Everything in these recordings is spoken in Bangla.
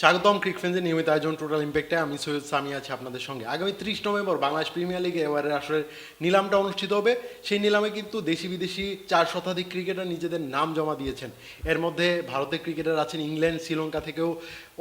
স্বাগতম ক্রিক ফ্রেন্সের নিয়মিত আয়োজন টোটাল ইম্প্যাক্টে আমি সৈয়দ সামি আছি আপনাদের সঙ্গে। আগামী ত্রিশ নভেম্বর বাংলাদেশ প্রিমিয়ার লিগে এবারে আসলে নিলামটা অনুষ্ঠিত হবে। সেই নিলামে কিন্তু দেশি বিদেশি চার শতাধিক ক্রিকেটার নিজেদের নাম জমা দিয়েছেন। এর মধ্যে ভারতের ক্রিকেটার আছেন ইংল্যান্ড, শ্রীলঙ্কা থেকেও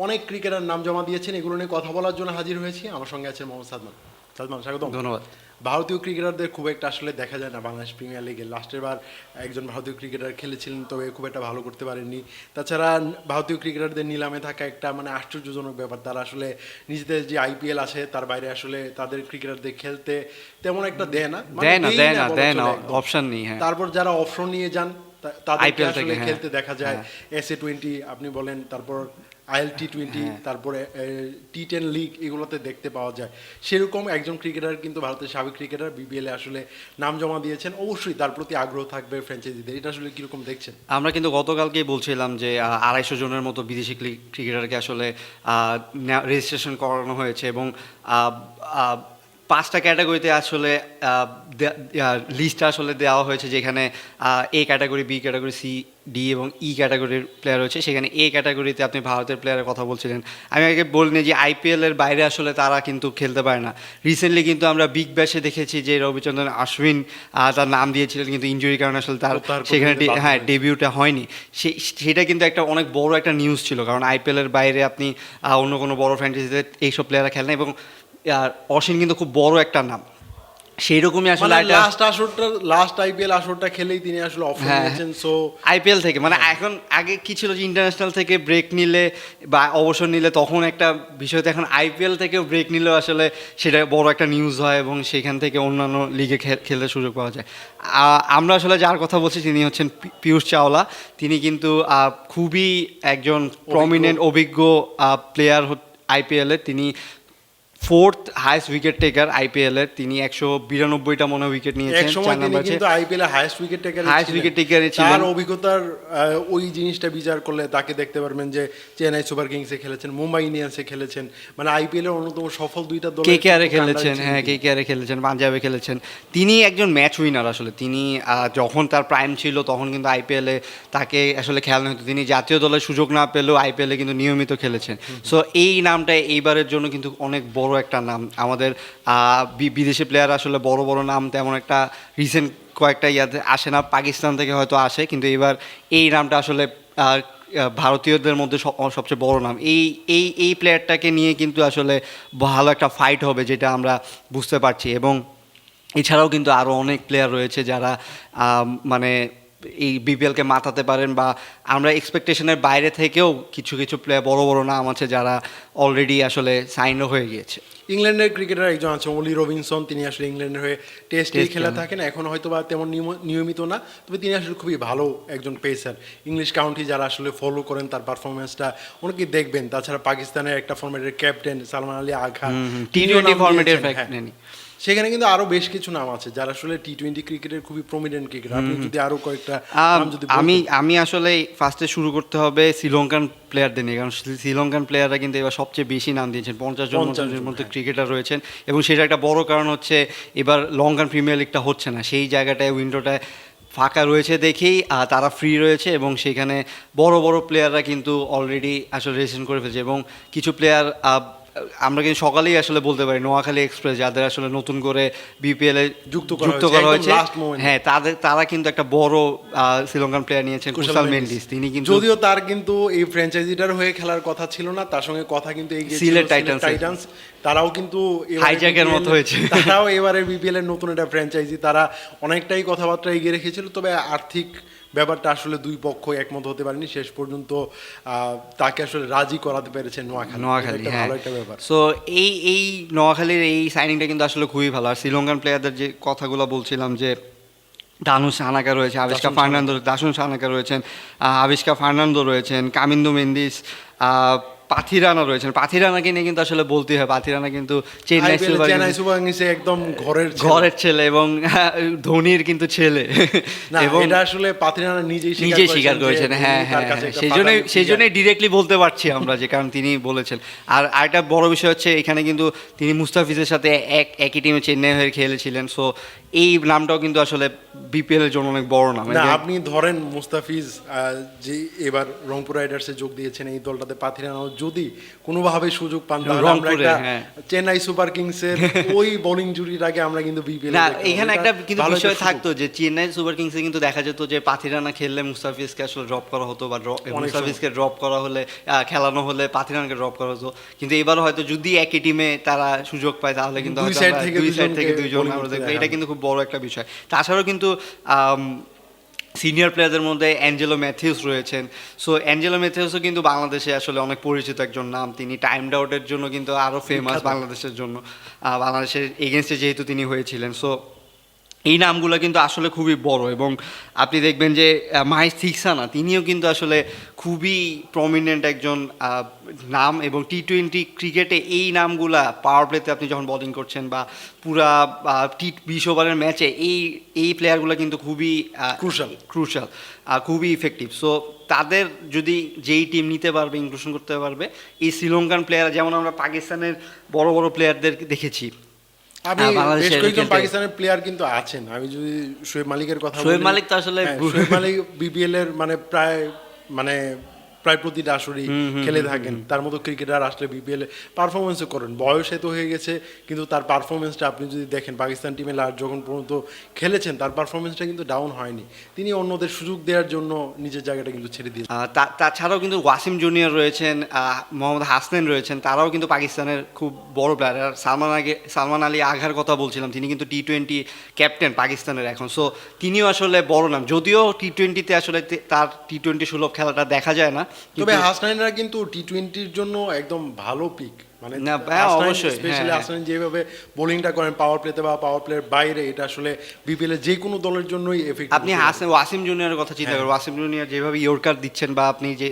অনেক ক্রিকেটার নাম জমা দিয়েছেন। এগুলো নিয়ে কথা বলার জন্য হাজির হয়েছি। আমার সঙ্গে আছেন মোহাম্মদ সাদমান। সাদমান, স্বাগতম। ধন্যবাদ। ভারতীয় ক্রিকেটারদের খুব একটা আসলে দেখা যায় না। বাংলাদেশ প্রিমিয়ার লিগে লাস্টের বার একজন ভারতীয় ক্রিকেটার খেলেছিলেন তবে খুব একটা ভালো করতে পারেননি। তাছাড়া ভারতীয় ক্রিকেটারদের নিলামে থাকা একটা মানে আশ্চর্যজনক ব্যাপার তারা আসলে নিজেদের যে আইপিএল আছে তার বাইরে আসলে তাদের ক্রিকেটারদের খেলতে তেমন একটা দেয় না। মানে দেয় না দেয় না দেয় না অপশন নেই হ্যাঁ। তারপর যারা অপশন নিয়ে যান তা- তাদেরকে IPL থেকে, আসলে হ্যাঁ। খেলতে দেখা যায়। এস এ টোয়েন্টি আপনি বলেন তারপর আইএল টি টোয়েন্টি হ্যাঁ। তারপরে টি টেন লিগ এগুলোতে দেখতে পাওয়া যায়। সেরকম একজন ক্রিকেটার কিন্তু ভারতের সাবেক ক্রিকেটার বিপিএল এ আসলে নাম জমা দিয়েছেন। অবশ্যই তার প্রতি আগ্রহ থাকবে ফ্র্যাঞ্চাইজিদের এটা আসলে কীরকম দেখছেন? আমরা কিন্তু গতকালকেই বলছিলাম যে আড়াইশো জনের মতো বিদেশি ক্রি- ক্রিকেটারকে আসলে রেজিস্ট্রেশন করানো হয়েছে এবং পাঁচটা ক্যাটাগরিতে আসলে লিস্টটা আসলে দেওয়া হয়েছে যেখানে A category B category C D এবং ই ক্যাটাগরির প্লেয়ার রয়েছে। সেখানে এ ক্যাটাগরিতে আপনি ভারতের প্লেয়ারের কথা বলছিলেন। আমি আগে বলিনি যে আইপিএলের বাইরে আসলে তারা কিন্তু খেলতে পারে না। রিসেন্টলি কিন্তু আমরা বিগ ব্যাশে দেখেছি যে রবিচন্দ্রন আশ্বিন তার নাম দিয়েছিলেন কিন্তু ইঞ্জুরির কারণে আসলে তার সেখানে হ্যাঁ ডেবিউটা হয়নি। সেটা কিন্তু একটা অনেক বড় একটা নিউজ ছিল কারণ আইপিএলের বাইরে আপনি অন্য কোনো বড় ফ্র্যাঞ্চাইজিতে এইসব প্লেয়াররা খেলেন এবং আহ, অসীম কিন্তু খুব বড় একটা নাম। সেই রকমই আসলে মানে লাস্ট আসরটা লাস্ট আইপিএল আসরটা খেলেই তিনি আসলে অফ হ্যাঁ। নিয়েছেন সো আইপিএল থেকে মানে এখন আগে কি ছিল যে ইন্টারন্যাশনাল থেকে ব্রেক নিলে বা অবসর নিলে তখন একটা বিষয় তো এখন আইপিএল থেকেও ব্রেক নিলেও আসলে সেটা বড় একটা নিউজ হয় এবং সেখান থেকে অন্যান্য লিগে খেলতে সুযোগ পাওয়া যায়। আমরা আসলে যার কথা বলছি তিনি হচ্ছেন পিয়ুষ চাওলা। তিনি কিন্তু খুবই একজন প্রমিনেন্ট অভিজ্ঞ প্লেয়ার আইপিএলের তিনি fourth highest wicket taker IPL এর। তিনি একশো বিরানব্বইটা মনে উইকেট এক নিয়েছেন। সময় তিনি কিন্তু আইপিএল এ হাইয়েস্ট উইকেট টেকার taker এ ছিলেন। তার অভিজ্ঞতার ওই জিনিসটা বিচার করলে তাকে দেখতে পারবেন যে চেন্নাই সুপার কিংসে খেলেছেন মুম্বাই ইন্ডিয়ান্সে খেলেছেন। মানে আইপিএল এর অন্যতম সফল দুইটা দল কে কে আরে খেলেছেন হ্যাঁ কে কে আরে খেলেছেন পাঞ্জাবে খেলেছেন। তিনি একজন ম্যাচ উইনার আসলে। তিনি যখন তার প্রাইম ছিল তখন কিন্তু আইপিএল এ তাকে আসলে খেলানো হতো। তিনি জাতীয় দলের সুযোগ না পেলেও আইপিএল এ কিন্তু নিয়মিত খেলেছেন। সো এই নামটা এইবারের জন্য কিন্তু অনেক বড় একটা নাম। আমাদের বিদেশি প্লেয়ার আসলে বড় বড় নাম তেমন একটা রিসেন্ট কয়েকটা ইয়াতে আসে না। পাকিস্তান থেকে হয়তো আসে, কিন্তু এবার এই নামটা আসলে ভারতীয়দের মধ্যে সবচেয়ে বড় নাম। এই এই এই প্লেয়ারটাকে নিয়ে কিন্তু আসলে ভালো একটা ফাইট হবে, যেটা আমরা বুঝতে পারছি। এবং এছাড়াও কিন্তু আরও অনেক প্লেয়ার রয়েছে যারা মানে এই বিপিএলকে মাতাতে পারেন বা আমরা এক্সপেকটেশনের বাইরে থেকেও কিছু কিছু প্লেয়ার বড় বড় নাম আছে যারা অলরেডি আসলে সাইনও হয়ে গিয়েছে। ইংল্যান্ডের ক্রিকেটার একজন আছে ওলি রবিনসন তিনি আসলে ইংল্যান্ডের হয়ে টেস্টে খেলা থাকেন। এখন হয়তো বা তেমন নিয়মিত না তবে তিনি আসলে খুবই ভালো একজন পেসার ইংলিশ কাউন্টি যারা আসলে ফলো করেন তার পারফরমেন্সটা অনেকেই দেখবেন। তাছাড়া পাকিস্তানের একটা ফর্মেটের captain Salman Ali Agha T twenty ফর্মেটের সেখানে কিন্তু আরও বেশ কিছু নাম আছে যারা আসলে টি টোয়েন্টি ক্রিকেটের খুবই প্রমিনেন্ট ক্রিকেটার আপনি যদি আরও কয়েকটা যদি আমি আমি আসলে ফার্স্টে শুরু করতে হবে শ্রীলঙ্কান প্লেয়ারদের নিয়ে কারণ শ্রী- শ্রীলঙ্কান প্লেয়াররা কিন্তু এবার সবচেয়ে বেশি নাম দিয়েছেন। পঞ্চাশ জন 50 জনের মধ্যে হ্যাঁ। ক্রিকেটার রয়েছেন এবং সেটা একটা বড় কারণ হচ্ছে এবার লঙ্কান প্রিমিয়ার লিগটা হচ্ছে না। সেই জায়গাটায় উইন্ডোটায় ফাঁকা রয়েছে দেখেই তারা ফ্রি রয়েছে এবং সেখানে বড় বড় প্লেয়াররা কিন্তু অলরেডি আসলে রেজিস্ট্রেশন করে ফেলছে এবং কিছু প্লেয়ার আমরা কিন্তু সকালেই আসলে বলতে পারি নোয়াখালী এক্সপ্রেস যাদের আসলে নতুন করে বিপিএল এ যুক্ত যুক্ত করা হয়েছে। হ্যাঁ তাদের তারা কিন্তু একটা বড় শ্রীলঙ্কান প্লেয়ার নিয়েছেন কুশাল মেন্ডিস। তিনি কিন্তু যদিও তার কিন্তু এই ফ্র্যাঞ্চাইজিটার হয়ে খেলার কথা ছিল না তার সঙ্গে কথা কিন্তু এগিয়ে ছিল সিলেট টাইটান্সের। টাইটান্স তারাও কিন্তু হাইজ্যাকের মতো হয়েছে। তারাও এবারে বিপিএল এর নতুন একটা ফ্র্যাঞ্চাইজি তারা অনেকটাই কথাবার্তা এগিয়ে রেখেছিল তবে আর্থিক ব্যাপারটা আসলে দুই পক্ষ একমত হতে পারেনি। শেষ পর্যন্ত তাকে আসলে রাজি করাতে পেরেছে নোয়াখালী। নোয়াখালী হ্যাঁ। ভালো একটা ব্যাপার। সো এই এই নোয়াখালীর এই সাইনিংটা কিন্তু আসলে খুবই ভালো। আর শ্রীলঙ্কান প্লেয়ারদের যে কথাগুলো বলছিলাম যে দানু সানাকা রয়েছে আবিষ্কা ফার্নান্দো দাসুন সানাকা রয়েছেন আবিষ্কা ফার্নান্দো রয়েছেন কামিন্দু মেন্দিস আহ, পাথিরানা রয়েছেন। পাথিরানাকে নিয়ে কিন্তু আসলে বলতেই হয়। পাথিরানা কিন্তু চেন্নাই সুপার কিংসে একদম ঘরের ছেলে। ঘরের ছেলে এবং ধোনির কিন্তু ছেলে। এবং এটা আসলে পাথিরানা নিজেই নিজে স্বীকার করেছেন হ্যাঁ হ্যাঁ হ্যাঁ। সেই জন্যই সেই জন্যই ডিরেক্টলি বলতে পারছি আমরা যে কারণ তিনি বলেছেন। আর আরেকটা বড় বিষয় হচ্ছে এখানে কিন্তু তিনি মুস্তাফিজের সাথে এক একই টিমে চেন্নাই হয়ে খেলেছিলেন। সো এই নামটাও কিন্তু আসলে বিপিএল এর জন্য অনেক বড় নাম। আপনি ধরেন মুস্তাফিজ যে এবার রংপুর রাইডার্সে যোগ দিয়েছেন এই দলটাতে পাথিরানাও যদি কোনোভাবে সুযোগ পান তাহলে আমরা একটা হ্যাঁ। চেন্নাই সুপার কিংসের ওই বোলিং জুটির আগে আমরা কিন্তু বিপিএল না এখানে একটা কিন্তু বিষয় থাকতো যে চেন্নাই সুপার কিংসে কিন্তু দেখা যেত যে পাথিরানা খেললে মুস্তাফিজকে আসলে ড্রপ করা হতো বা মুস্তাফিজকে ড্রপ করা হলে খেলানো হলে পাথিরানাকে ড্রপ করা হতো। কিন্তু এবার হয়তো যদি একই টিমে তারা সুযোগ পায় তাহলে কিন্তু দুই হয়তো থেকে দুই সাইড থেকে দুইজন আমরা দেখব। এটা কিন্তু খুব বড় একটা বিষয়। তাছাড়াও কিন্তু সিনিয়র প্লেয়ারদের মধ্যে অ্যাঞ্জেলো ম্যাথিউস রয়েছেন। সো অ্যাঞ্জেলো ম্যাথিউসও কিন্তু বাংলাদেশে আসলে অনেক পরিচিত একজন নাম। তিনি টাইম ডাউটের জন্য কিন্তু আরও ফেমাস বাংলাদেশের জন্য। বাংলাদেশের এগেনস্টে যেহেতু তিনি হয়েছিলেন। সো এই নামগুলো কিন্তু আসলে খুবই বড় এবং আপনি দেখবেন যে মাহিস থিকসানা তিনিও কিন্তু আসলে খুবই প্রমিনেন্ট একজন নাম এবং টি টোয়েন্টি ক্রিকেটে এই নামগুলা পাওয়ার প্লেতে আপনি যখন বলিং করছেন বা পুরা টি বিশ ওভারের ম্যাচে এই এই প্লেয়ারগুলো কিন্তু খুবই ক্রুশাল ক্রুশাল খুবই ইফেক্টিভ সো তাদের যদি যেই টিম নিতে পারবে ইনক্লুশন করতে পারবে এই শ্রীলঙ্কান প্লেয়ার যেমন আমরা পাকিস্তানের বড় বড় প্লেয়ারদের দেখেছি আমি হ্যাঁ, বেশ কয়েকজন পাকিস্তানের প্লেয়ার কিন্তু আছেন আমি যদি শোয়েব মালিকের কথা শোয়েব মালিক তো আসলে হ্যাঁ, শোয়েব মালিক বিপিএল এর মানে প্রায় মানে প্রায় প্রতিটা আসরই খেলে থাকেন। তার মতো ক্রিকেটার আসলে বিপিএল পারফরমেন্সও করেন। বয়সে তো হয়ে গেছে কিন্তু তার পারফরমেন্সটা আপনি যদি দেখেন পাকিস্তান টিমে লাস্ট যখন পর্যন্ত খেলেছেন তার পারফরমেন্সটা কিন্তু ডাউন হয়নি। তিনি অন্যদের সুযোগ দেওয়ার জন্য নিজের জায়গাটা কিন্তু ছেড়ে দিয়েছেন। তাছাড়াও কিন্তু ওয়াসিম জুনিয়র রয়েছেন মোহাম্মদ হাসনেন রয়েছেন তারাও কিন্তু পাকিস্তানের খুব বড় প্লেয়ার আর সালমান আগে সালমান আলী আঘার কথা বলছিলাম তিনি কিন্তু টি টোয়েন্টি ক্যাপ্টেন পাকিস্তানের এখন। সো তিনিও আসলে বড় নাম যদিও টি টোয়েন্টিতে আসলে তার টি টোয়েন্টি সুলভ খেলাটা দেখা যায় না তবে হাসনাইনরা কিন্তু টি টোয়েন্টির জন্য একদম ভালো পিক মানে না, হ্যাঁ, অবশ্যই, স্পেশালি হ্যাঁ, হাসনাইন যেভাবে বোলিংটা করেন পাওয়ার প্লেতে বা পাওয়ার প্লের বাইরে এটা আসলে বিপিএল এর যে কোনো দলের জন্যই এফেক্ট আপনি হাসিম ওয়াসিম জুনিয়রের কথা চিন্তা হ্যাঁ। করেন ওয়াসিম জুনিয়র যেভাবে ইয়র্কার দিচ্ছেন বা আপনি যে।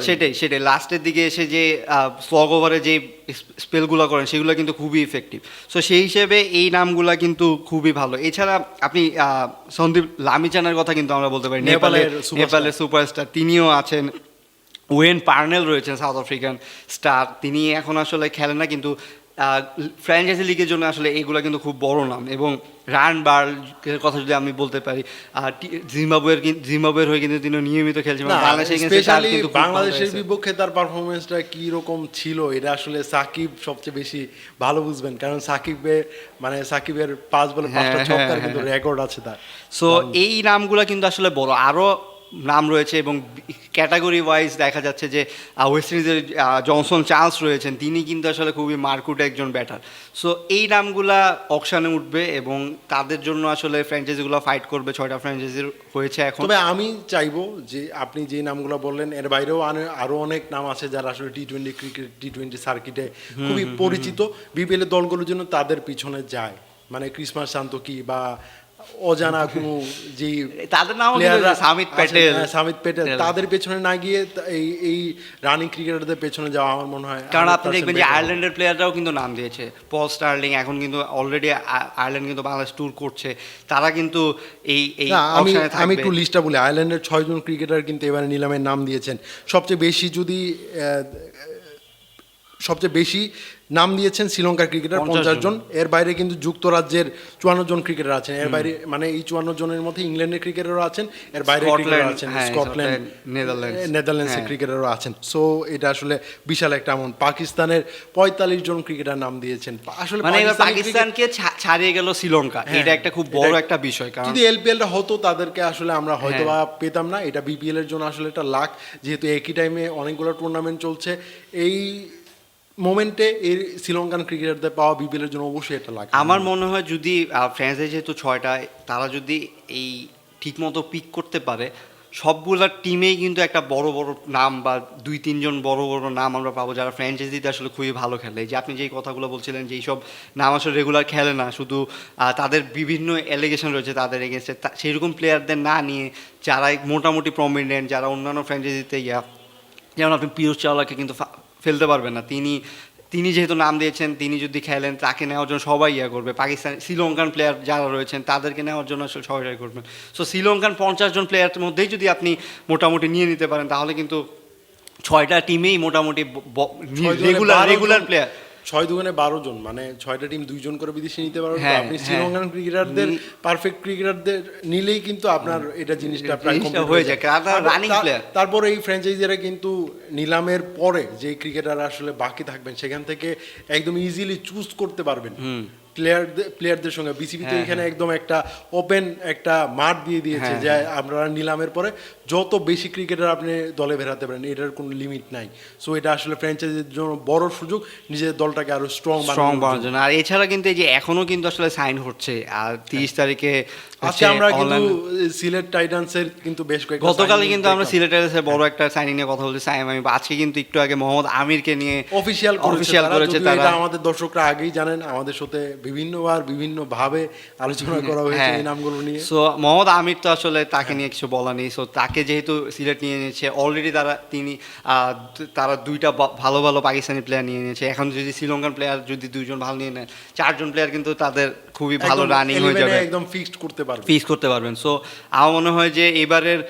সেটাই সেটাই লাস্টের দিকে এসে যে স্লগ ওভারে যে স্পেলগুলো করেন সেগুলো কিন্তু খুবই ইফেক্টিভ সো সেই হিসেবে এই নামগুলা কিন্তু খুবই ভালো। এছাড়া আপনি আহ, সন্দীপ লামিচানের কথা কিন্তু আমরা বলতে পারি নেপালের নেপালের সুপারস্টার তিনিও আছেন। ওয়েন পার্নেল রয়েছেন সাউথ আফ্রিকান স্টার তিনি এখন আসলে খেলেন না কিন্তু ফ্র্যাঞ্চাইজি লিগের জন্য আসলে এগুলো কিন্তু খুব বড় নাম। এবং রান বার্লের কথা যদি আমি বলতে পারি আর জিম্বাবুয়ের জিম্বাবুয়ের হয়ে কিন্তু তিনি নিয়মিত খেলছেন। বাংলাদেশের বিপক্ষে তার পারফরমেন্সটা কি রকম ছিল এটা আসলে সাকিব সবচেয়ে বেশি ভালো বুঝবেন। কারণ সাকিবের মানে সাকিবের পাঁচ বলে পাঁচটা হ্যাঁ, ছক্কার হ্যাঁ, কিন্তু রেকর্ড আছে তার। সো এই নামগুলো কিন্তু আসলে বড়। আরও নাম রয়েছে এবং ক্যাটাগরি ওয়াইজ দেখা যাচ্ছে যে ওয়েস্ট ইন্ডিজের জনসন চার্লস রয়েছেন। তিনি কিন্তু আসলে খুবই মার্কুট একজন ব্যাটার সো এই নামগুলা অকশানে উঠবে এবং তাদের জন্য আসলে ফ্র্যাঞ্চাইজিগুলো ফাইট করবে। ছয়টা ফ্র্যাঞ্চাইজির হয়েছে এখন। তবে আমি চাইব যে আপনি যে নামগুলো বললেন এর বাইরেও আনে- আরও অনেক নাম আছে যারা আসলে T twenty cricket T twenty সার্কিটে খুবই পরিচিত। বিপিএল এর দলগুলোর জন্য তাদের পিছনে যায়। মানে ক্রিসমাস শান্তকি বা অজানা কোনো যে তাদের কিন্তু সামিত প্যাটেল। হ্যাঁ, সামিত প্যাটেল। তাদের পেছনে না গিয়ে এই এই রানিং ক্রিকেটারদের পেছনে যাওয়া আমার মনে হয় কারণ আপনি দেখবেন যে আয়ারল্যান্ডের প্লেয়াররাও কিন্তু নাম দিয়েছে। পল স্টার্লিং এখন কিন্তু অলরেডি আয়ারল্যান্ড কিন্তু বাংলাদেশ ট্যুর করছে। তারা কিন্তু এই এই আমি আমি একটু লিস্টটা বলি। আয়ারল্যান্ডের ছয়জন ক্রিকেটার কিন্তু এবারে নিলামের নাম দিয়েছেন। সবচেয়ে বেশি যদি সবচেয়ে বেশি নাম দিয়েছেন শ্রীলঙ্কার ক্রিকেটার পঞ্চাশ জন। এর বাইরে কিন্তু যুক্তরাজ্যের চুয়ান্ন জন ক্রিকেটার আছেন। এর বাইরে মানে এই চুয়ান্ন জনের মধ্যে ইংল্যান্ডের ক্রিকেটারও আছেন এর বাইরে ক্রিকেটার আছেন হ্যাঁ, স্কটল্যান্ড নেদারল্যান্ডস। নেদারল্যান্ডসের হ্যাঁ। ক্রিকেটারও আছেন। সো এটা আসলে বিশাল একটা এমন পাকিস্তানের পঁয়তাল্লিশ জন ক্রিকেটার নাম দিয়েছেন। আসলে মানে পাকিস্তানকে ছাড়িয়ে গেল শ্রীলঙ্কা। হ্যাঁ, এটা একটা খুব বড় একটা বিষয় কারণ যদি এলপিএলটা হতো তাদেরকে আসলে আমরা হয়তো হ্যাঁ। বা পেতাম না। এটা বিপিএল এর জন্য আসলে একটা লাখ যেহেতু একই টাইমে অনেকগুলো টুর্নামেন্ট চলছে এই মোমেন্টে এই শ্রীলঙ্কান ক্রিকেটারদের পাওয়া বিপিএল এর জন্য অবশ্যই এটা লাগে আমার মনে হয় যদি ফ্রান্সে যেহেতু ছয়টা, তারা যদি এই ঠিকমতো পিক করতে পারে, সবগুলা টিমেই কিন্তু একটা বড় বড় নাম বা দুই, তিনজন বড় বড় নাম আমরা পাবো যারা ফ্র্যাঞ্চাইজিতে আসলে খুবই ভালো খেলে। যে আপনি যেই কথাগুলো বলছিলেন যে এইসব নাম আসলে রেগুলার খেলে না, শুধু তাদের বিভিন্ন অ্যালিগেশন রয়েছে তাদের এগেনস্টে সেইরকম প্লেয়ারদের না নিয়ে যারা মোটামুটি প্রমিনেন্ট যারা অন্যান্য ফ্র্যাঞ্চাইজিতে ইয়া, যেমন আপনি পিয়ুষ চাওলাকে কিন্তু ফেলতে পারবেন না। তিনি তিনি যেহেতু নাম দিয়েছেন তিনি যদি খেলেন তাকে নেওয়ার জন্য সবাই ইয়া করবে। পাকিস্তান শ্রীলঙ্কান প্লেয়ার যারা রয়েছেন তাদেরকে নেওয়ার জন্য আসলে সবাই করবেন। সো শ্রীলঙ্কান পঞ্চাশ জন প্লেয়ারের মধ্যেই যদি আপনি মোটামুটি নিয়ে নিতে পারেন তাহলে কিন্তু ছয়টা টিমেই মোটামুটি রেগুলার রেগুলার প্লেয়ার ছয় দুগুণে বারো জন মানে ছয়টা টিম দুইজন করে বিদেশি নিতে তো হ্যাঁ, আপনি হ্যাঁ। শ্রীলঙ্কান ক্রিকেটারদের পারফেক্ট ক্রিকেটারদের নিলেই কিন্তু আপনার এটা জিনিসটা প্রায় জিনিসটা complete হয়ে যায়, কারণ তারপর- running তা- player। তারপরে এই ফ্র্যাঞ্চাইজিরা কিন্তু নিলামের পরে যে ক্রিকেটার আসলে বাকি থাকবেন সেখান থেকে একদম ইজিলি চুজ করতে পারবেন। প্লেয়ারদের প্লেয়ারদের সঙ্গে। বিসিবি তো হ্যাঁ, এখানে একদম একটা ওপেন একটা মাঠ দিয়ে দিয়েছে হ্যাঁ, যে আপনারা নিলামের পরে যত বেশি ক্রিকেটার আপনি দলে বেরাতে পারেন এটার কোনো লিমিট নাই। সো এটা আসলে ফ্র্যাঞ্চাইজির জন্য বড় সুযোগ নিজের দলটাকে আরও স্ট্রং স্ট্রং বানানোর জন্য। আর এছাড়া কিন্তু এই যে এখনও কিন্তু আসলে সাইন হচ্ছে আর তিরিশ তারিখে আজকে আমরা কিন্তু সিলেট টাইটান্সের কিন্তু বেশ কয়েকটা গতকালই কিন্তু আমরা। সিলেটের এসে বড় একটা সাইনিং নিয়ে কথা বলছি সাইম আমি আজকে কিন্তু একটু আগে মোহাম্মদ আমিরকে নিয়ে অফিসিয়াল অফিসিয়াল করেছে তারা। আমাদের দর্শকরা আগেই জানেন আমাদের সাথে বিভিন্নবার বিভিন্ন ভাবে আলোচনা করা হয়েছে হ্যাঁ। এই নামগুলো নিয়ে। সো মোহাম্মদ আমির তো আসলে তাকে নিয়ে কিছু বলা নেই। সো তাকে যেহেতু সিলেট নিয়ে নিয়েছে অলরেডি তারা তিনি তারা দুইটা ভালো ভালো পাকিস্তানি প্লেয়ার নিয়ে নিয়েছে। এখন যদি শ্রীলঙ্কান প্লেয়ার যদি দুইজন ভালো নিয়ে নেয়, চারজন প্লেয়ার কিন্তু তাদের খুবই ভালো রানিং হয়ে যাবে। একদম ফিক্সড করতে পারবে ফিস করতে পারবেন। সো আমার মনে হয় যে এবারের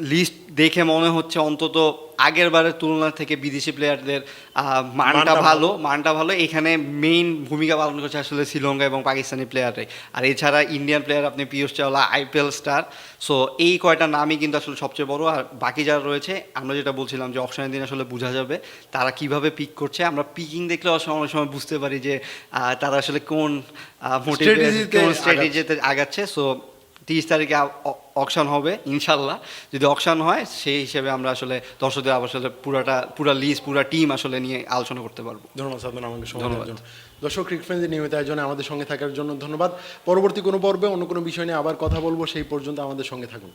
লিস্ট দেখে মনে হচ্ছে অন্তত আগের বারের তুলনা থেকে বিদেশি প্লেয়ারদের মানটা ভালো। মানটা ভালো। এখানে মেইন ভূমিকা পালন করছে আসলে শ্রীলঙ্কা এবং পাকিস্তানি প্লেয়াররাই আর এছাড়া ইন্ডিয়ান প্লেয়ার আপনি Piyush Chawla IPL star so এই কয়টা নামই কিন্তু আসলে সবচেয়ে বড়। আর বাকি যারা রয়েছে আমরা যেটা বলছিলাম যে অপশনের দিন আসলে বোঝা যাবে তারা কীভাবে পিক করছে। আমরা পিকিং দেখলে অনেক সময়- অনেক সময় বুঝতে পারি যে তারা আসলে কোন স্ট্র্যাটেজিতে আগাচ্ছে। সো তিরিশ তারিখে অকশন হবে ইনশাল্লাহ। যদি অকশন হয় সেই হিসেবে আমরা আসলে দর্শকদের আসলে পুরাটা পুরা লিস্ট পুরা টিম আসলে নিয়ে আলোচনা করতে পারব। ধন্যবাদ সাদমান আমাকে সময় ধন্যবাদ। দর্শক ক্রিকফ্রেন্ডের নিয়মিত আয়োজনে আমাদের সঙ্গে থাকার জন্য ধন্যবাদ। পরবর্তী কোনো পর্বে অন্য কোনো বিষয় নিয়ে আবার কথা বলব সেই পর্যন্ত আমাদের সঙ্গে থাকুন।